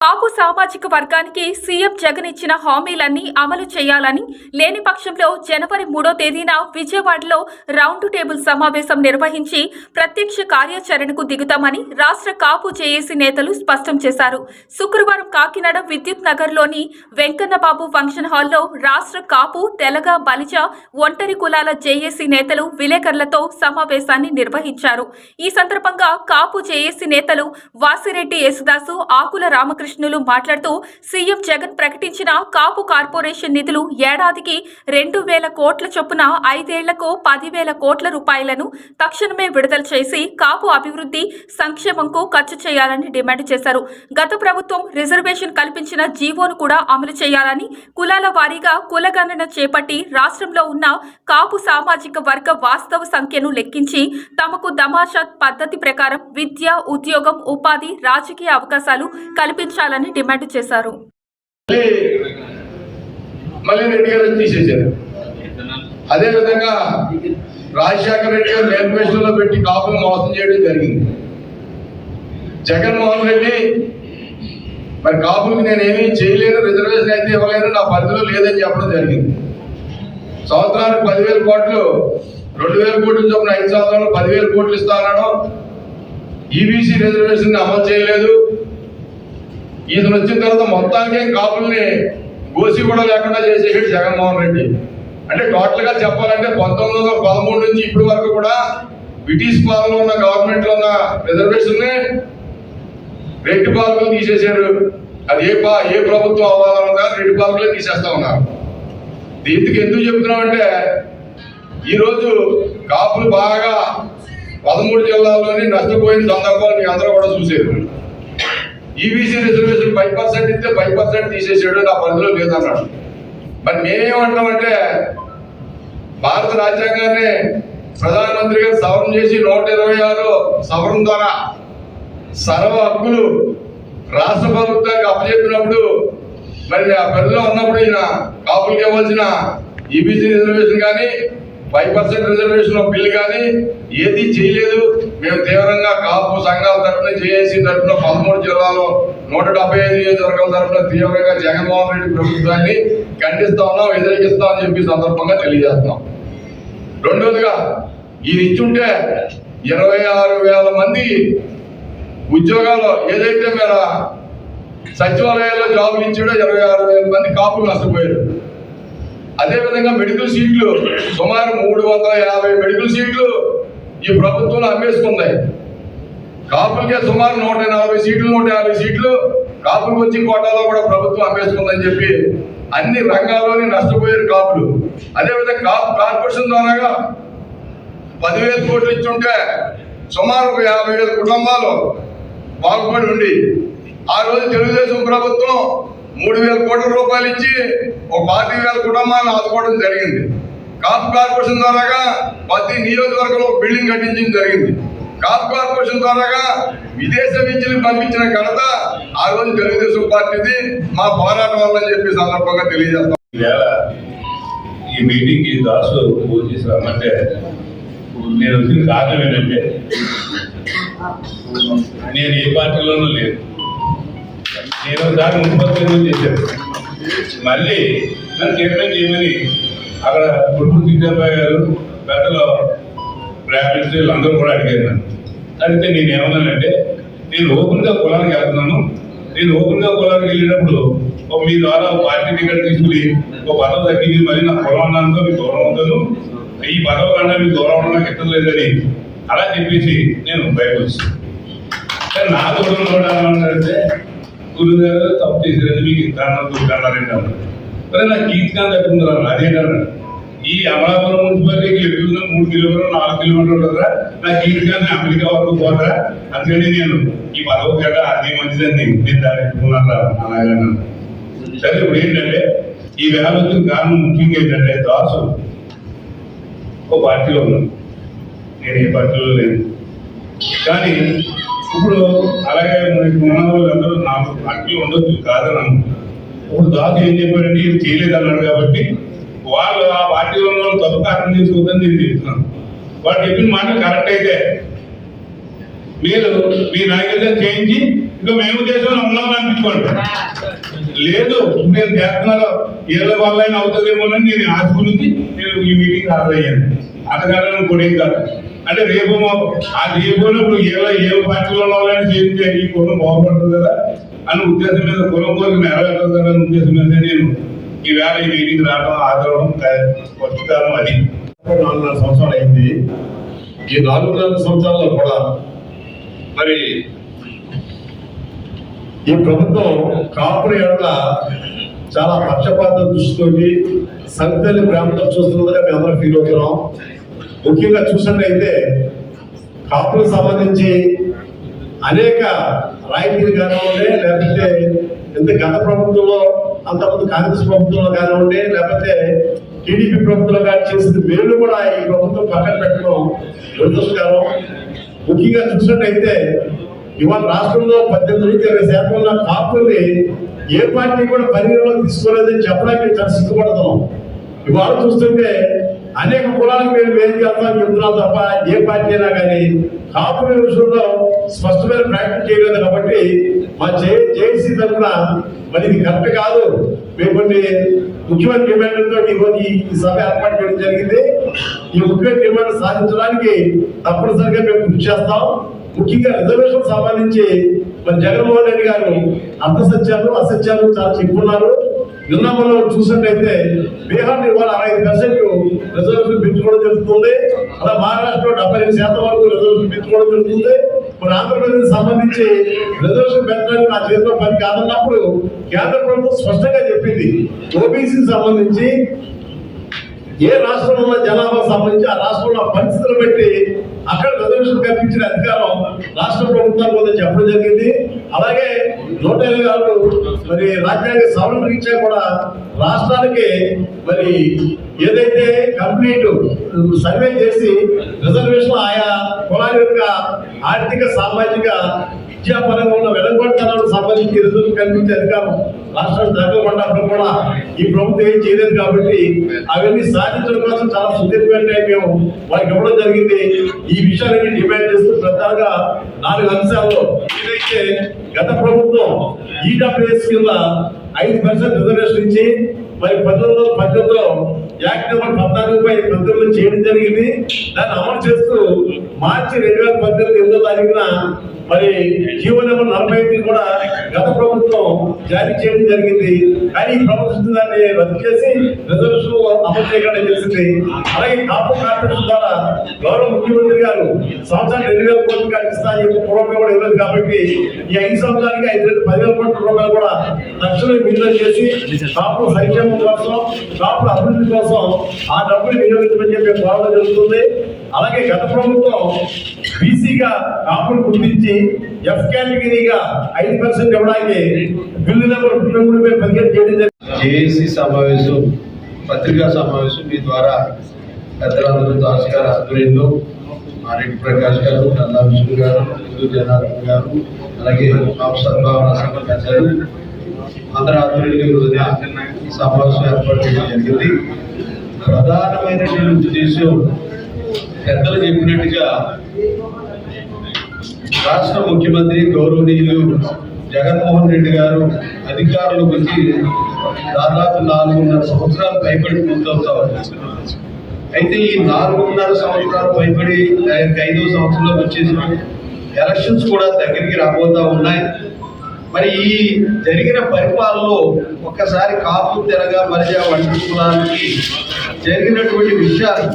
కాపు సామాజిక వర్గానికి సీఎం జగన్ ఇచ్చిన హామీలన్నీ అమలు చేయాలని లేని పక్షంలో జనవరి మూడో తేదీన విజయవాడలో రౌండ్ టేబుల్ సమావేశం నిర్వహించి ప్రత్యక్ష కార్యాచరణకు దిగుతామని రాష్ట్ర కాపు జేఏసీ నేతలు స్పష్టం చేశారు. శుక్రవారం కాకినాడ విద్యుత్ నగర్లోని వెంకన్నబాబు ఫంక్షన్ హాల్లో రాష్ట్ర కాపు తెలగ బలిజ ఒంటరి కులాల జేఏసీ నేతలు విలేకరులతో సమావేశాన్ని నిర్వహించారు. ఈ సందర్భంగా కాపు జేఏసీ నేతలు వాసిరెడ్డి యేసుదాసు ఆకుల రామకృష్ణ రామకృష్ణులు మాట్లాడుతూ సీఎం జగన్ ప్రకటించిన కాపు కార్పొరేషన్ నిధులు ఏడాదికి రెండు వేల కోట్ల చొప్పున ఐదేళ్ళకు పదివేల కోట్ల రూపాయలను తక్షణమే విడుదల చేసి కాపు అభివృద్ధి సంక్షేమంకు ఖర్చు చేయాలని డిమాండ్ చేశారు. గత ప్రభుత్వం రిజర్వేషన్ కల్పించిన జీవోను కూడా అమలు చేయాలని కులాల వారీగా కులగణన చేపట్టి రాష్ట్రంలో ఉన్న కాపు సామాజిక వర్గ వాస్తవ సంఖ్యను లెక్కించి తమకు దమాషా పద్ధతి ప్రకారం విద్య ఉద్యోగం ఉపాధి రాజకీయ అవకాశాలు కల్పించాలని డిమాండ్ చేశారు. మళ్ళీ రెడ్డి గారు అదే విధంగా రాజశేఖర రెడ్డి గారు మేనిఫెస్టోలో పెట్టి కాపులు మోసం చేయడం జరిగింది. జగన్మోహన్ రెడ్డి మరి కాపులకు నేను చేయలేను రిజర్వేషన్ అయితే ఇవ్వలేను నా పరిధిలో లేదని చెప్పడం జరిగింది. సంవత్సరానికి పదివేల కోట్లు రెండు వేల కోట్ల చొప్పున ఐదు సంవత్సరాలు పదివేల కోట్లు ఇస్తానో ఈబీసీ రిజర్వేషన్ అమలు చేయలేదు ఈయన వచ్చిన తర్వాత మొత్తానికి కాపుల్ని గోసి కూడా లేకుండా చేసేసాడు జగన్మోహన్ రెడ్డి. అంటే టోటల్గా చెప్పాలంటే పంతొమ్మిది వందల పదమూడు నుంచి ఇప్పటి వరకు కూడా బ్రిటిష్ పాలనలో ఉన్న గవర్నమెంట్లో ఉన్న రిజర్వేషన్ని రెడ్డి పాలకులు తీసేశారు. అది ఏ పా ఏ ప్రభుత్వం అవ్వాలన్నా రెడ్డి పాలకులే తీసేస్తా ఉన్నారు. దీనికి ఎందుకు చెప్తున్నామంటే ఈరోజు కాపులు బాగా పదమూడు జిల్లాల్లోనే నష్టపోయిన సందర్భాలు మీ అందరూ కూడా చూసారు ఈబీసీ రిజర్వేషన్ ఫైవ్ పర్సెంట్ ఇస్తే ఫైవ్ పర్సెంట్ తీసేసాడు నా పరిధిలో లేదన్నాడు. మరి మేమేమంటామంటే భారత రాజ్యాంగాన్ని ప్రధానమంత్రి గారు సవరణ చేసి నూట ఇరవై ఆరు సవరణ ద్వారా సర్వ హక్కులు రాష్ట్ర ప్రభుత్వానికి అప్పచెప్పినప్పుడు మరి ఆ పరిధిలో ఉన్నప్పుడు ఈయన కాపులకి ఇవ్వాల్సిన ఈబీసీ రిజర్వేషన్ కానీ ఫైవ్ పర్సెంట్ రిజర్వేషన్ బిల్ కానీ ఏది చేయలేదు. మేము తీవ్రంగా కాపు సంఘాల తరఫున జేఏసీ తరఫున పదమూడు జిల్లాలో నూట డెబ్బై ఐదు నియోజకవర్గాల తరఫున తీవ్రంగా జగన్మోహన్ రెడ్డి ప్రభుత్వాన్ని ఖండిస్తా ఉన్నాం వ్యతిరేకిస్తా అని చెప్పి సందర్భంగా తెలియజేస్తున్నాం. రెండోదిగా ఈయన ఇచ్చుంటే ఇరవై ఆరు వేల మంది ఉద్యోగాలు ఏదైతే మీరు సచివాలయాల్లో జాబులు ఇచ్చాడో ఇరవై ఆరు వేల మంది కాపులు నష్టపోయారు. అదే విధంగా మెడికల్ సీట్లు సుమారు మూడు వందల యాభై మెడికల్ సీట్లు ఈ ప్రభుత్వంలో అమ్మేసుకున్నాయి. కాపులకే సుమారు నూట నలభై సీట్లు నూట యాభై సీట్లు కాపులకు వచ్చి కోటాలో కూడా ప్రభుత్వం అమ్మేసుకుందని చెప్పి అన్ని రంగాల్లోనే నష్టపోయారు కాపులు. అదేవిధంగా కాపు కార్పొరేషన్ ద్వారాగా పదివేల కోట్లు ఇచ్చుంటే సుమారు ఒక యాభై వేల కుటుంబాలు బాగుపడి ఉండి ఆ రోజు తెలుగుదేశం ప్రభుత్వం మూడు వేల కోట్ల రూపాయలు ఇచ్చి ఒక పాతి వేల కుటుంబాలను ఆదుకోవడం జరిగింది. కాపు కార్పొరేషన్ ద్వారాగా ప్రతి నియోజకవర్గంలో బిల్డింగ్ కట్టించడం జరిగింది. కాపు కార్పొరేషన్ ద్వారాగా విదేశ విద్యలు పంపించిన ఘనత ఆ రోజు తెలుగుదేశం పార్టీది. మా పోరాటం వల్ల చెప్పి సందర్భంగా తెలియజేస్తాం. ఈవేళ ఈ మీటింగ్కి దాసు పూర్తి చేసి రమ్మంటే నేను వచ్చిన కారణం ఏంటంటే నేను ఏ పార్టీలోనూ లేదు. నేను దాన్ని మున్సిపల్ చేశాను? మళ్ళీ నన్ను చైర్మన్ చేయమని అక్కడ గుంటూరు సీతారావు గారు పెద్దలో బ్రాహ్మణ్స్ వీళ్ళందరూ కూడా అడిగారు నన్ను. అడిగితే నేను ఏమన్నానంటే నేను ఓపెన్గా కులానికి వెళ్తున్నాను. నేను ఓపెన్గా కులానికి వెళ్ళినప్పుడు ఒక మీ ద్వారా ఒక పార్టీ టికెట్ తీసుకుని ఒక పదవి తగ్గింది మళ్ళీ నా కులం అన్నందుకు మీకు దూరం అవుతాను ఈ పదవి కన్నా మీకు దూరం అవడం నాకు ఇష్టం లేదని అలా చెప్పేసి నేను బయటకు వచ్చాను. నా దూరం కూడా ఏమంటారంటే గురువు గారు తప్పు చేశారని మీకు ఇంత అన్నారు అన్నారండి మరి నాకు గీతకాంత్ కట్టుకుంటున్నారు అదేంటన్నారు ఈ అమలాపురం మున్సిపాలిటీకి ఎదుగుతున్న మూడు కిలోమీటర్లు నాలుగు కిలోమీటర్లు ఉంటుందా నాకు గీతకాంత్ అమెరికా వరకు పోతారా? అందుకని నేను ఈ పదవి కదా అది మంచిదని నేను దాన్ని ఎత్తుకున్నారా అలాగే సరే ఇప్పుడు ఏంటంటే ఈ వ్యాధులకు కారణం ముఖ్యంగా ఏంటంటే దాసు ఒక పార్టీలో ఉన్నాను నేను ఏ పార్టీలో లేను. కానీ ఇప్పుడు అలాగే మనకి ఉన్న వాళ్ళందరూ నాకు పార్టీలో ఉండొచ్చు కాదని ఇప్పుడు దాసు ఏం చెప్పాడంటే ఇది చేయలేదు అన్నాడు కాబట్టి వాళ్ళు ఆ పార్టీలో ఉన్న వాళ్ళు తప్పు కారణం చేసుకోవద్దని నేను చెప్తున్నాను. వాళ్ళు చెప్పిన మాట కరెక్ట్ అయితే మీరు మీ నాయకులుగా చేయించి ఇంకా మేము దేశంలో ఉన్నాం అనిపించుకోండి. లేదు నేను చేస్తున్నారో. ఏళ్ళ వల్ల అవుతుందేమోనని నేను ఆశ గురించి నేను ఈ మీటింగ్ హాజరయ్యాను. అంతకాలం కూడా ఏం కాదు. అంటే రేపు ఆ రేపు ఇప్పుడు ఏళ్ళ ఏ పార్టీలో ఉన్న చేస్తే ఈ కులం బాగుపడుతుంది కదా? అని ఉద్దేశం మీద కులం కోరిక నెరవేరుతుంది అనే ఉద్దేశం మీద నేను ఈవేళ ఈ మీటింగ్ రావడం ఆదరడం వస్తుకాలం అది. నాలుగున్నర సంవత్సరాలు అయింది. ఈ నాలుగున్నర సంవత్సరాల్లో కూడా మరి ఈ ప్రభుత్వం కాపుల ఎడల చాలా పక్షపాత దృష్టితోటి సంతల్లి బ్రాహ్మణం చూస్తున్నదిగా మేము అందరం ఫీల్ అవుతున్నాం. ముఖ్యంగా చూసినట్లయితే కాపులకు సంబంధించి అనేక రాయితీలు కానివ్వండి లేకపోతే ఎంత గత ప్రభుత్వంలో అంతకుముందు కాంగ్రెస్ ప్రభుత్వంలో కానివ్వండి లేకపోతే టీడీపీ ప్రభుత్వంలో కానీ చేసిన మేలు కూడా ఈ ప్రభుత్వం పక్కన పెట్టడం దురదృష్టకరం. ముఖ్యంగా చూసినట్టయితే ఇవాళ రాష్ట్రంలో పద్దెనిమిది నుంచి ఇరవై శాతం ఉన్న కాపుల్ని ఏ పార్టీ కూడా పరిగణలోకి తీసుకోలేదని చెప్పడానికి చాలా సిగ్గుపడుతున్నాం. ఇవాళ చూస్తుంటే అనేక కులాలకు మీరు వేదిక వెళ్తామని చెప్తున్నాం తప్ప ఏ పార్టీ అయినా కానీ కాపుల విషయంలో స్పష్టమైన ప్రకటన చేయలేదు కాబట్టి మా జే జేసీ తరఫున మరి ఇది కరెక్ట్ కాదు. మేము కొన్ని ముఖ్యమైన డిమాండ్లతో ఈరోజు ఈ సభ ఏర్పాటు చేయడం జరిగింది. ఈ ముఖ్యమైన డిమాండ్ సాధించడానికి తప్పనిసరిగా మేము కృషి చేస్తాం. ముఖ్యంగా రిజర్వేషన్ సంబంధించి మరి జగన్మోహన్ రెడ్డి గారు అర్థసత్యాలు అసత్యాలు చాలా చెప్పుకున్నారు. నిన్న చూసినట్టయితే బీహార్ ఇవాళ అరవై పర్సెంట్ రిజర్వేషన్ పెంచుకోవడం జరుగుతుంది. అలా మహారాష్ట్రలో డెబ్బై ఐదు శాతం వరకు రిజర్వేషన్ పెంచుకోవడం జరుగుతుంది. మరి ఆంధ్రప్రదేశ్ సంబంధించి రిజర్వేషన్ పెంచడానికి నా చేతిలో పని కాదన్నప్పుడు కేంద్ర ప్రభుత్వం స్పష్టంగా చెప్పింది. ఓబీసీ సంబంధించి ఏ రాష్ట్రంలో ఉన్న జనాభా సంబంధించి ఆ రాష్ట్రంలో పరిస్థితులు పెట్టి అక్కడ రిజర్వేషన్ కల్పించిన అధికారం రాష్ట్ర ప్రభుత్వాలు కూడా చెప్పడం జరిగింది. అలాగే నూట ఇరవై మరి రాజ్యాంగ సవరణ రీత్యా కూడా రాష్ట్రానికి మరి ఏదైతే కంప్లీట్ సర్వే చేసి రిజర్వేషన్ ఆయా కులాల యొక్క ఆర్థిక సామాజిక విద్యాపరంగా ఉన్న వెలగొట్టడానికి సంబంధించి రిజర్వ్ కల్పించే అధికారం రాష్ట్రం తగ్గకుండా కూడా ఈ ప్రభుత్వం ఏం చేయలేదు కాబట్టి అవన్నీ సాధించడం కోసం చాలా సుదీర్ఘమైన టైం మేము వారికి ఇవ్వడం జరిగింది. ఈ విషయాలన్నీ డిమాండ్ చేస్తూ ప్రధానంగా నాలుగు అంశాల్లో ఏదైతే గత ప్రభుత్వం ఈడబ్ల్యూఎస్ కింద ఐదు పర్సెంట్ రిజర్వేషన్ ఇచ్చి మరి పంతొమ్మిది వందల పద్దెనిమిదిలో యాక్ట్ నెంబర్ పద్నాలుగుపై పంతొమ్మిది చేయడం జరిగింది. దాన్ని అమలు చేస్తూ మార్చి రెండు వేల పద్దెనిమిది ఎనిమిదో తారీఖున మరి జీవో నెంబర్ నలభై ఐదు కూడా గత ప్రభుత్వం జారీ చేయడం జరిగింది. కానీ ఈ ప్రభుత్వం దాన్ని రద్దు చేసి రిజర్వేషన్ అమలు చేయడం చేసింది అలాగే కాపు కార్పొరేషన్ ద్వారా గౌరవ ముఖ్యమంత్రి గారు సంవత్సరానికి రెండు వేల కోట్లు కల్పిస్తా అని చెప్పి పూర్వమే కూడా ఇవ్వలేదు కాబట్టి ఈ ఐదు సంవత్సరానికి ఐదు వేల పదివేల కోట్ల రూపాయలు కూడా తక్షణమే విడుదల చేసి కాపుల సంక్షేమం కోసం కాపుల అభివృద్ధి కోసం ఆ డబ్బులు వినియోగించమని చెప్పి కోరడం జరుగుతుంది. అలాగే గత ప్రభుత్వం బీసీగా కాపులు గుర్తించి ఎఫ్ కేటగిరీగా ఐదు పర్సెంట్ ఇవ్వడానికి బిల్లు నెంబర్ ముప్పై మూడు పదిహేను చేయడం జరిగింది. జేఏసీ సమావేశం పత్రికా సమావేశం మీ ద్వారా పెద్దలందరూ దాస్ ఆధ్వర్యంలో ఆరెడ్డి ప్రకాష్ గారు నల్లా విష్ణు గారు హిందూ జనార్దన్ గారు అలాగే సద్భావన సంఘ పెద్దలు అందరి ఆధ్వర్యంలో ఈరోజు ఈ సమావేశం ఏర్పాటు చేయడం జరిగింది. ప్రధానమైనటువంటి ఉద్దేశం పెద్దలు చెప్పినట్టుగా రాష్ట్ర ముఖ్యమంత్రి గౌరవనీయులు జగన్మోహన్ రెడ్డి గారు అధికారులకు వచ్చి దాదాపు నాలుగున్నర సంవత్సరాలు పైబడి పూర్తవుతా ఉన్నారు. అయితే ఈ నాలుగున్నర సంవత్సరాలు పైబడి దానికి ఐదో సంవత్సరంలోకి వచ్చేసిన ఎలక్షన్స్ కూడా దగ్గరికి రాబోతా ఉన్నాయి. మరి ఈ జరిగిన పరిపాలనలో ఒక్కసారి కాపు తెరగా మరిజా వంటి కులానికి జరిగినటువంటి విషయాలు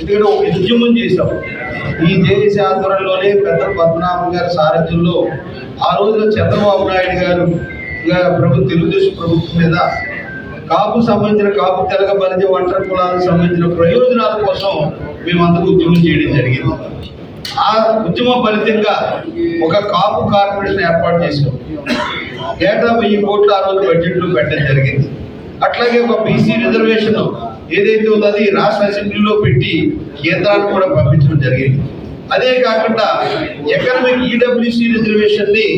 ఎందుకంటే ఒక ఉద్యమం చేశాం. ఈ జేఏసీ ఆధ్వర్యంలోనే పెద్ద పద్మనాభం గారి సారథ్యంలో ఆ రోజున చంద్రబాబు నాయుడు గారు ప్రభుత్వ ప్రభు తెలుగుదేశం ప్రభుత్వం మీద కాపు సంబంధించిన కాపు తెలగ బలిజ ఒంటరి కులాలకు సంబంధించిన ప్రయోజనాల కోసం మేమందరూ ఉద్యమం చేయడం జరిగింది. ఆ ఉద్యమ ఫలితంగా ఒక కాపు కార్పొరేషన్ ఏర్పాటు చేశాం. ఏటా వెయ్యి కోట్లు ఆ రోజు బడ్జెట్లో పెట్టడం జరిగింది. అట్లాగే ఒక బీసీ రిజర్వేషన్ ఏదైతే ఉందో అది రాష్ట్ర అసెంబ్లీలో పెట్టి కేంద్రానికి కూడా పంపించడం జరిగింది. అదే కాకుండా ఎకనామిక్ ఈడబ్ల్యూసీ రిజర్వేషన్ని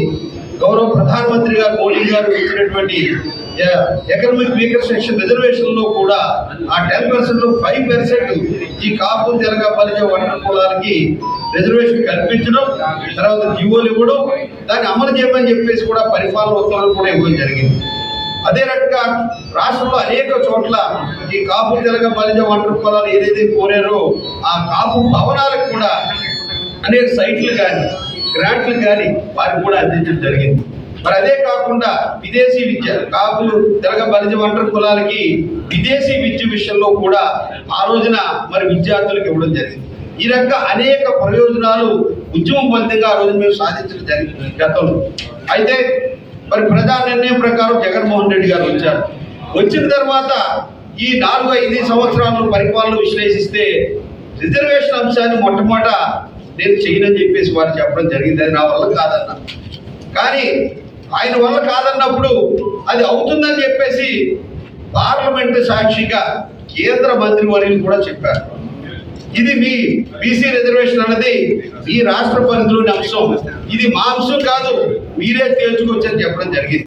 గౌరవ ప్రధానమంత్రి గారు మోడీ గారు ఇచ్చినటువంటి ఎకనామిక్ వీకర్ సెక్షన్ రిజర్వేషన్లో కూడా ఆ టెన్ పర్సెంట్లో ఫైవ్ పర్సెంట్ ఈ కాపు తెలగ పరిచయ వంట కులాలకి రిజర్వేషన్ కల్పించడం తర్వాత జీవోలు ఇవ్వడం దాన్ని అమలు చేయమని చెప్పేసి కూడా పరిపాలన ఉత్తర్వులు కూడా ఇవ్వడం జరిగింది. అదే రకంగా రాష్ట్రంలో అనేక చోట్ల ఈ కాపు తెలగ బలిజ వంట పొలాలు ఏదైతే కోరారో ఆ కాపు భవనాలకు కూడా అనేక సైట్లు కానీ గ్రాంట్లు కానీ వారికి కూడా అందించడం జరిగింది. మరి అదే కాకుండా విదేశీ విద్య కాపులు తెలగ బలిజ వంటర్ కులాలకి విదేశీ విద్య విషయంలో కూడా ఆ రోజున మరి విద్యార్థులకు ఇవ్వడం జరిగింది. ఈ రకంగా అనేక ప్రయోజనాలు ఉద్యమం ఫలితంగా ఆ రోజు మేము సాధించడం జరిగింది గతంలో. అయితే మరి ప్రజా నిర్ణయం ప్రకారం జగన్మోహన్ రెడ్డి గారు వచ్చారు. వచ్చిన తర్వాత ఈ నాలుగు ఐదు సంవత్సరాలు పరిపాలన విశ్లేషిస్తే రిజర్వేషన్ అంశాన్ని మొట్టమొదట నేను చేయనని చెప్పేసి వారు చెప్పడం జరిగింది అది నా వల్ల కాదన్న. కానీ ఆయన వల్ల కాదన్నప్పుడు అది అవుతుందని చెప్పేసి పార్లమెంటు సాక్షిగా కేంద్ర మంత్రి వర్యులు కూడా చెప్పారు. ఇది మీ బీసీ రిజర్వేషన్ అన్నది ఈ రాష్ట్ర పరిధిలోని అంశం. ఇది మా అంశం కాదు మీరే తేల్చుకోవచ్చని చెప్పడం జరిగింది.